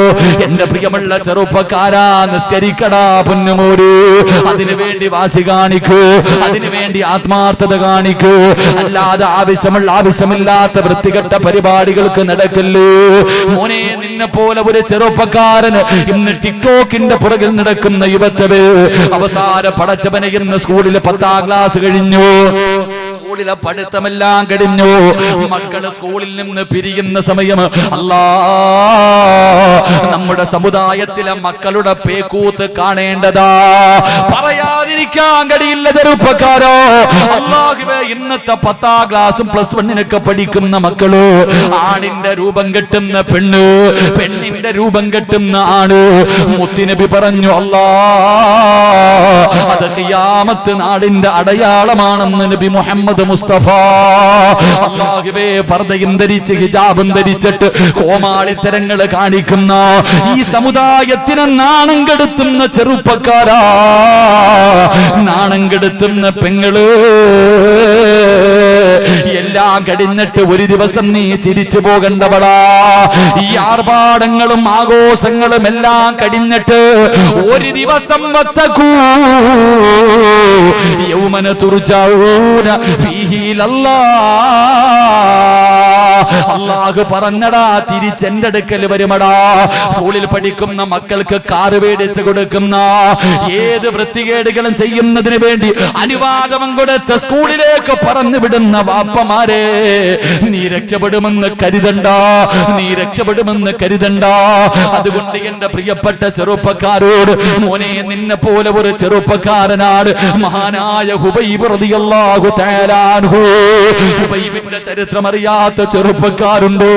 എന്റെ പ്രിയമുള്ള ചെറുപ്പക്കാരാ നിസ്കരിക്കടാ പൊന്നുമൂര് അതിനു വേണ്ടി വാശി കാണിക്കൂ. അതിനു വേണ്ടി ആത്മാർത്ഥത കാണിക്കൂ. അല്ലാതെ ആവശ്യമുള്ള ആവശ്യമില്ലാത്ത വൃത്തികെട്ട പരിപാടികൾക്ക് നടക്കല്ലോ. മോനെ നിന്നെ പോലെ ഒരു ചെറുപ്പക്കാരന് ഇന്ന് ടിക്ടോക്കിന്റെ പുറകിൽ നടക്കുന്ന യുവത്തവ് അവസാന പടച്ചവനെ ഇന്ന് സ്കൂളിൽ പത്താം ക്ലാസ് കഴിഞ്ഞു. സ്കൂളിലെ പഠിത്തമെല്ലാം കഴിഞ്ഞു. മക്കൾ സ്കൂളിൽ നിന്ന് പിരിയുന്ന സമയം അല്ലാ നമ്മുടെ സമുദായത്തിലെ മക്കളുടെ പേക്കൂത്ത് കാണേണ്ടതാ. പറയാതിരിക്കാൻ കഴിയില്ല ചെറുപ്പക്കാരോ. അള്ളാഹുവേ ഇന്നത്തെ പത്താം ക്ലാസ്സും പ്ലസ് വണ്ണിനൊക്കെ പഠിക്കുന്ന മക്കൾ ആണിന്റെ രൂപം കെട്ടുന്ന പെണ്ണ് പെണ്ണിന്റെ രൂപം കെട്ടുന്ന ആണ്. മുത്തിനബി പറഞ്ഞു അല്ലാ അത് ഖിയാമത്ത് നാടിന്റെ അടയാളമാണെന്ന് നബി മുഹമ്മദ് മുസ്തഫ. അള്ളാഹുവേ ഫർദയും ധരിച്ച് ഹിജാബും ധരിച്ചിട്ട് കോമാളിത്തരങ്ങൾ കാണിക്കുന്ന ഈ സമുദായത്തിന് നാണം കെടുത്തുന്ന ചെറുപ്പക്കാരാ. നാണം കെടുത്തുന്ന പെങ്ങൾ. എല്ലാം കടിഞ്ഞിട്ട് ഒരു ദിവസം നീ ചിരിച്ചു പോകണ്ടവളാ. ഈ ആർഭാടങ്ങളും ആഘോഷങ്ങളും എല്ലാം കടിഞ്ഞിട്ട് ഒരു ദിവസം വത്തക്കൂ. യൗമന തുർജഊന ഫീഹിലല്ലാ അള്ളാഹു പറഞ്ഞടാ തിരിച്ചെന്റെ അടുക്കൽ വരുമടാ. സ്കൂളിൽ പഠിക്കുന്ന മക്കൾക്ക് കാറ് മേടിച്ചു കൊടുക്കുന്ന ഏത് വൃത്തികേടുകളും ചെയ്യുന്നതിന് വേണ്ടി അനുവാദം കൊടുത്ത് സ്കൂളിലേക്ക് പറഞ്ഞു വിടുന്ന വാപ്പമാരെ നീ രക്ഷപ്പെടുമെന്ന് കരുതണ്ട നീ രക്ഷപ്പെടുമെന്ന് കരുതണ്ട. അതുകൊണ്ട് എന്റെ പ്രിയപ്പെട്ട ചെറുപ്പക്കാരോട് മോനെ നിന്നെ പോലെ ഒരു ചെറുപ്പക്കാരനാണ് മഹാനായ ഹുബൈബ് ഹുബൈബിന്റെ ചരിത്രം അറിയാത്ത ചെറുപ്പക്കാരുണ്ടോ